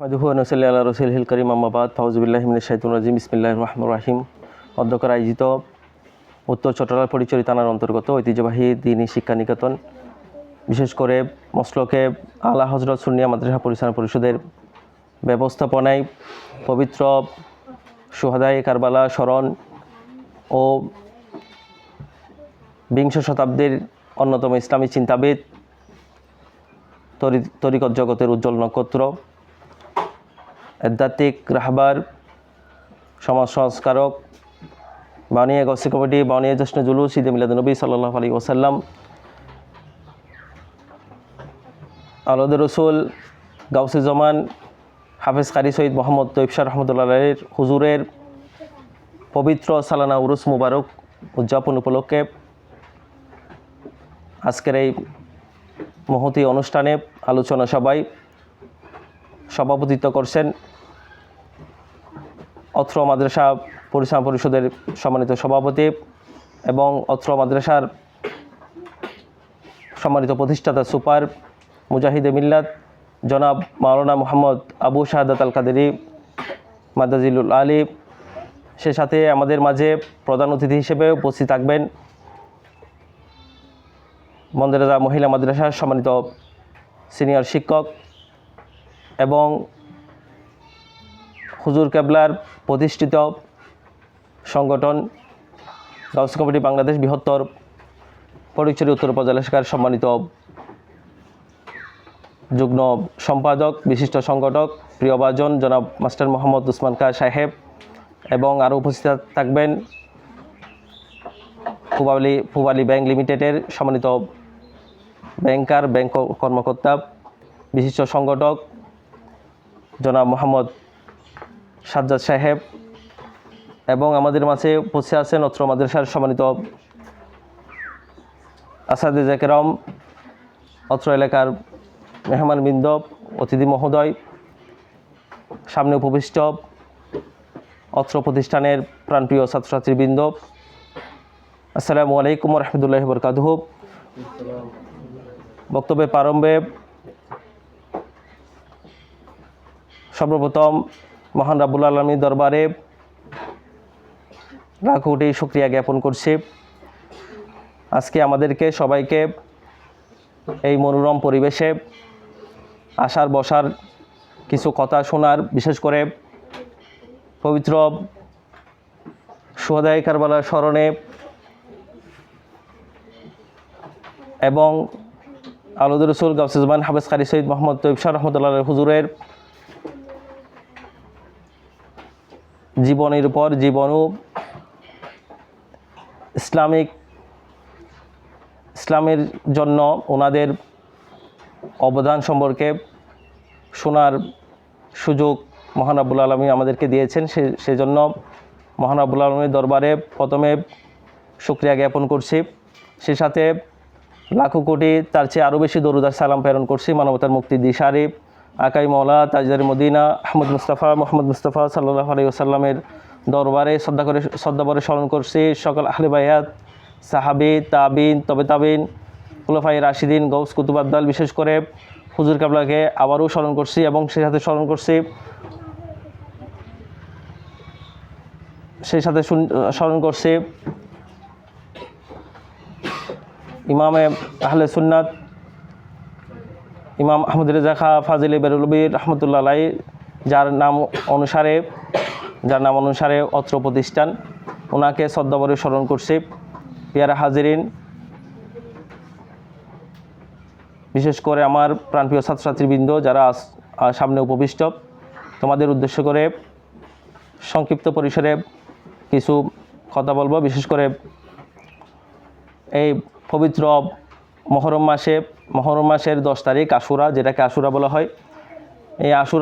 মাদুহু নসল্লি আল্লাহ রসুল হিল করিম আম্মাবাদ ফাউজুবিল্লাহিমিন শাহিদুল রাজিম ইসমিল্লাহ রহমান রাহিম অধ্যক্ষর আয়োজিত উত্তর চট্টগ্রাম পরিচয় থানার অন্তর্গত ঐতিহ্যবাহী দিনী শিক্ষা নিকেতন, বিশেষ করে মসলকে আলা হজরত সুনিয়া মাদ্রাসা পরিচালনা পরিষদের ব্যবস্থাপনায় পবিত্র সুহাদাই কারবালা স্মরণ ও বিংশ শতাব্দীর অন্যতম ইসলামী চিন্তাবিদ তরি- তরিকত জগতের উজ্জ্বল নক্ষত্র। আধ্যাত্মিক রাহবার সমাজ সংস্কারক বানিয়ে গসি কমিটি বানিয়ে জশ্ন জুলুস, ঈদ মিলাদুলনবী সাল্লাহ আলী ওসাল্লাম আলদ রসুল গাউসুজ্জামান হাফেজ কারি সঈদ মোহাম্মদ তৈফশাহ রহমতুল্লাহ আলীর হুজুরের পবিত্র সালানা উরুস মুবারক উদযাপন উপলক্ষে আজকের এই মহতি অনুষ্ঠানে আলোচনা সভায় সভাপতিত্ব করছেন অত্র মাদ্রাসা পরিচালনা পরিষদের সম্মানিত সভাপতি এবং অত্র মাদ্রাসার সম্মানিত প্রতিষ্ঠাতা সুপার মুজাহিদে মিল্লাত, জনাব মাওলানা মোহাম্মদ আবু শাহাদাত আল কাদেরি মাদাজিলুল আলী। সে সাথে আমাদের মাঝে প্রধান অতিথি হিসেবে উপস্থিত থাকবেন মন্দিরাজা মহিলা মাদ্রাসার সম্মানিত সিনিয়র শিক্ষক এবং হুজুর কেবলার প্রতিষ্ঠিত সংগঠন গাউস কমিটি বাংলাদেশ বৃহত্তর পরিচয় উত্তর উপজেলা সম্মানিত যুগ্ম সম্পাদক, বিশিষ্ট সংগঠক, প্রিয়ভাজন জনাব মাস্টার মোহাম্মদ উসমান খা সাহেব এবং আরও উপস্থিত থাকবেন পুবালি পুবালি ব্যাংক লিমিটেডের সম্মানিত ব্যাংকার, ব্যাংক কর্মকর্তা, বিশিষ্ট সংগঠক জনাব মোহাম্মদ সাজ্জাদ সাহেব এবং আমাদের মাঝে উপস্থিত আছেন অত্র মাদ্রাসার সম্মানিত আসাদে জাকেরম, অত্র এলাকার মেহমানবৃন্দ, অতিথি মহোদয়, সামনে উপবিষ্ট অত্র প্রতিষ্ঠানের প্রাণপ্রিয় ছাত্রছাত্রীবৃন্দ। আসসালামু আলাইকুম রহমতুল্লাহ বরকাতহ। বক্তব্যের প্রারম্ভে সর্বপ্রথম মহান রাবুল আলমীর দরবারে লাখ কোটি শুক্রিয়া জ্ঞাপন করছি। আজকে আমাদেরকে সবাইকে এই মনোরম পরিবেশে আসার, বসার কিছু কথা শোনার, বিশেষ করে পবিত্র সোহদাই কারবালার স্মরণে এবং আলুদুর রসুল গাউসুজমান হাফেজ কারি সঈদ মোহাম্মদ তৈব শাহ রহমতুল্লাহ হুজুরের জীবনের উপর জীবনও ইসলামিক, ইসলামের জন্য ওনাদের অবদান সম্পর্কে শোনার সুযোগ মহানাবুল আলমী আমাদেরকে দিয়েছেন। সে, সেজন্য মহানাবুল আলমীর দরবারে প্রথমে শুক্রিয়া জ্ঞাপন করছি। সে সাথে লাখো কোটি তার চেয়ে আরও বেশি দরুদার সালাম প্রেরণ করছি। মানবতার মুক্তি দিশারি। আকাই মৌলা, তাজদারি মদিনা, আহমদ মুস্তাফা, মোহাম্মদ মুস্তাফা সাল্লাহ আলী আসাল্লামের দরবারে শ্রদ্ধা করে শ্রদ্ধাভরে স্মরণ করছি সকল আহলে বায়াত, সাহাবি, তাবিন, তবে তাবিন খুলফাই রাশিদিন, গৌস কুতুবাদ্দাল বিশেষ করে হুজুর কাবলাকে আবারও স্মরণ করছি এবং সেই সাথে স্মরণ করছি, সেই সাথে স্মরণ করছি ইমামে আহলে সুন্নাত ইমাম আহমদ রেজা খা ফাজিল বেরুলবী রহমতুল্লাহ আলাই যার নাম অনুসারে, যার নাম অনুসারে অত্র প্রতিষ্ঠান। ওনাকে শ্রদ্ধাভরে স্মরণ করছি। পিয়ারা হাজিরিন, বিশেষ করে আমার প্রাণপ্রিয় ছাত্রছাত্রীবৃন্দ যারা সামনে উপবিষ্ট। তোমাদের উদ্দেশ্য করে সংক্ষিপ্ত পরিসরে কিছু কথা বলব। বিশেষ করে এই পবিত্র মহরম মাসে মহরম মাসের দশ তারিখ আশুরা যেটাকে আশুরা বলা হয়। এই আশুরা